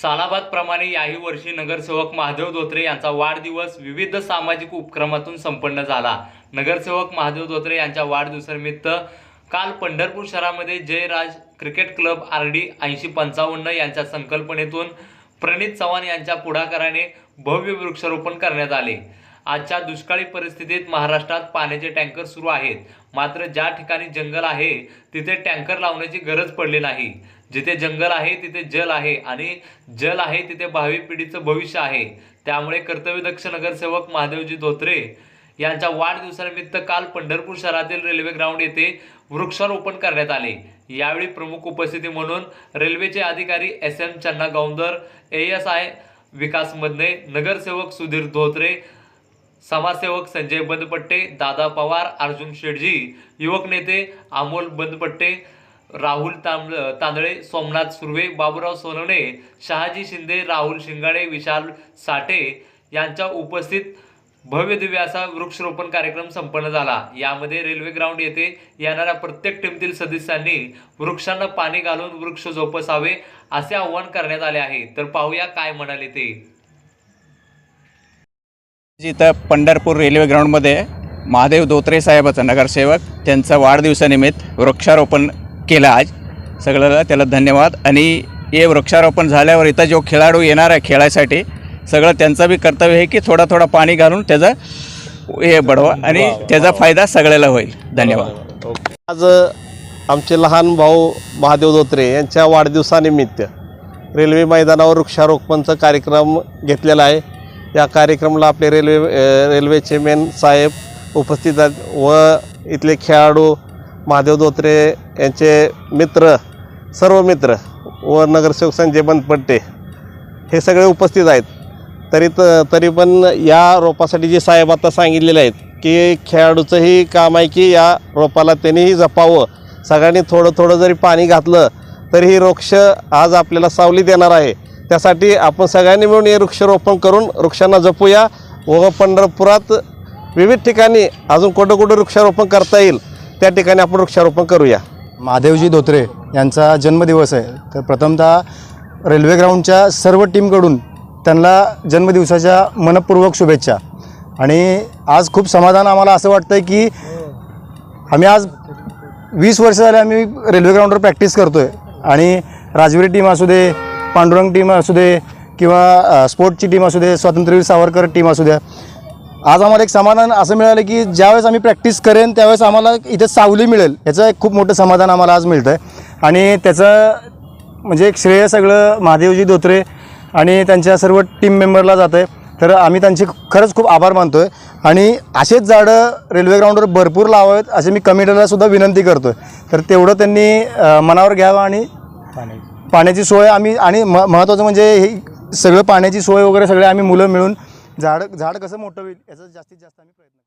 सालाबादप्रमाणे याही वर्षी नगरसेवक महादेव धोत्रे यांचा वाढदिवस विविध सामाजिक उपक्रमातून संपन्न झाला. नगरसेवक महादेव धोत्रे यांच्या वाढदिवसानिमित्त काल पंढरपूर शहरामध्ये Jayraj cricket club R D ऐंशी पंचावन्न यांच्या संकल्पनेतून प्रणित चव्हाण यांच्या पुढाकाराने भव्य वृक्षारोपण करण्यात आले. आजच्या दुष्काळी परिस्थितीत महाराष्ट्रात पाण्याचे टँकर सुरू आहेत. मात्र ज्या ठिकाणी जंगल आहे तिथे टँकर लावण्याची गरज पडली नाही. जिथे जंगल आहे तिथे जल आहे आणि जल आहे तिथे भावी पिढीचं भविष्य आहे. त्यामुळे कर्तव्यदक्ष नगरसेवक महादेवजी धोत्रे यांच्या वाढदिवसानिमित्त काल पंढरपूर शहरातील रेल्वे ग्राउंड येथे वृक्षारोपण करण्यात आले. यावेळी प्रमुख उपस्थिती म्हणून रेल्वेचे अधिकारी एस एम चन्ना गौंदर ए एस आय विकास मदने नगरसेवक सुधीर धोत्रे समाजसेवक संजय बंदपट्टे दादा पवार अर्जुन शेटजी युवक नेते अमोल बंदपट्टे राहुल तांब तांदळे सोमनाथ सुर्वे बाबूराव सोनवणे शहाजी शिंदे राहुल शिंगाडे विशाल साठे यांच्या उपस्थित भव्य दिव्य असा वृक्षरोपण कार्यक्रम संपन्न झाला. यामध्ये रेल्वे ग्राउंड येथे येणाऱ्या प्रत्येक टीमतील सदस्यांनी वृक्षांना पाणी घालून वृक्ष जोपासावे असे आवाहन करण्यात आले आहे. तर पाहूया काय म्हणाले ते. इथं पंढरपूर रेल्वे ग्राउंडमध्ये महादेव धोत्रे साहेबाचा नगरसेवक त्यांचा वाढदिवसानिमित्त वृक्षारोपण केलं आज. सगळ्याला त्याला धन्यवाद. आणि हे वृक्षारोपण झाल्यावर इथं जो खेळाडू येणार आहे खेळायसाठी सगळं त्यांचं बी कर्तव्य आहे की थोडा थोडा पाणी घालून त्याचं हे बढवा आणि त्याचा फायदा सगळ्याला होईल. धन्यवाद. आज आमचे लहान भाऊ महादेव धोत्रे यांच्या वाढदिवसानिमित्त रेल्वे मैदानावर वृक्षारोपणचा कार्यक्रम घेतलेला आहे. या कार्यक्रमाला आपले रेल्वे रेल्वेचे मेन साहेब उपस्थित आहेत व इथले खेळाडू महादेव धोत्रे यांचे मित्र सर्व मित्र व नगरसेवक संजय बनपट्टे हे सगळे उपस्थित आहेत. तरी त तरी पण या रोपासाठी जे साहेब आता सांगितलेले आहेत की खेळाडूचंही काम आहे की या रोपाला त्यांनीही जपावं. सगळ्यांनी थोडं थोडं जरी पाणी घातलं तरी ही वृक्ष आज आपल्याला सावली देणार आहे. त्यासाठी आपण सगळ्यांनी मिळून हे वृक्षारोपण करून वृक्षांना जपूया व पंढरपुरात विविध ठिकाणी अजून कुठं कुठं वृक्षारोपण करता येईल त्या ठिकाणी आपण वृक्षारोपण करूया. महादेवजी धोत्रे यांचा जन्मदिवस आहे. तर प्रथमतः रेल्वे ग्राउंडच्या सर्व टीमकडून त्यांना जन्मदिवसाच्या मनपूर्वक शुभेच्छा. आणि आज खूप समाधान आम्हाला असं वाटतं आहे की आम्ही आज वीस वर्ष झाले आम्ही रेल्वे ग्राउंडवर प्रॅक्टिस करतो आहे आणि राजवीर टीम असू दे पांडुरंग टीम असू दे किंवा स्पोर्टची टीम असू दे स्वातंत्र्यवीर सावरकर टीम असू द्या आज आम्हाला एक समाधान असं मिळालं की ज्यावेळेस आम्ही प्रॅक्टिस करेन त्यावेळेस आम्हाला इथे सावली मिळेल. याचं एक खूप मोठं समाधान आम्हाला आज मिळतं आहे आणि त्याचं म्हणजे एक श्रेय सगळं महादेवजी धोत्रे आणि त्यांच्या सर्व टीम मेंबरला जातं आहे तर आम्ही त्यांचे खरंच खूप आभार मानतो आहे आणि असेच झाडं रेल्वे ग्राउंडवर भरपूर लावावेत असे मी कमिटीला सुद्धा विनंती करतो आहे तर तेवढं त्यांनी मनावर घ्यावं आणि पाण्याची सोय आम्ही आणि म महत्त्वाचं म्हणजे हे सगळं पाण्याची सोय वगैरे सगळे आम्ही मुलं मिळून झाड झाड कसं मोठं होईल याचा जास्तीत जास्त आम्ही प्रयत्न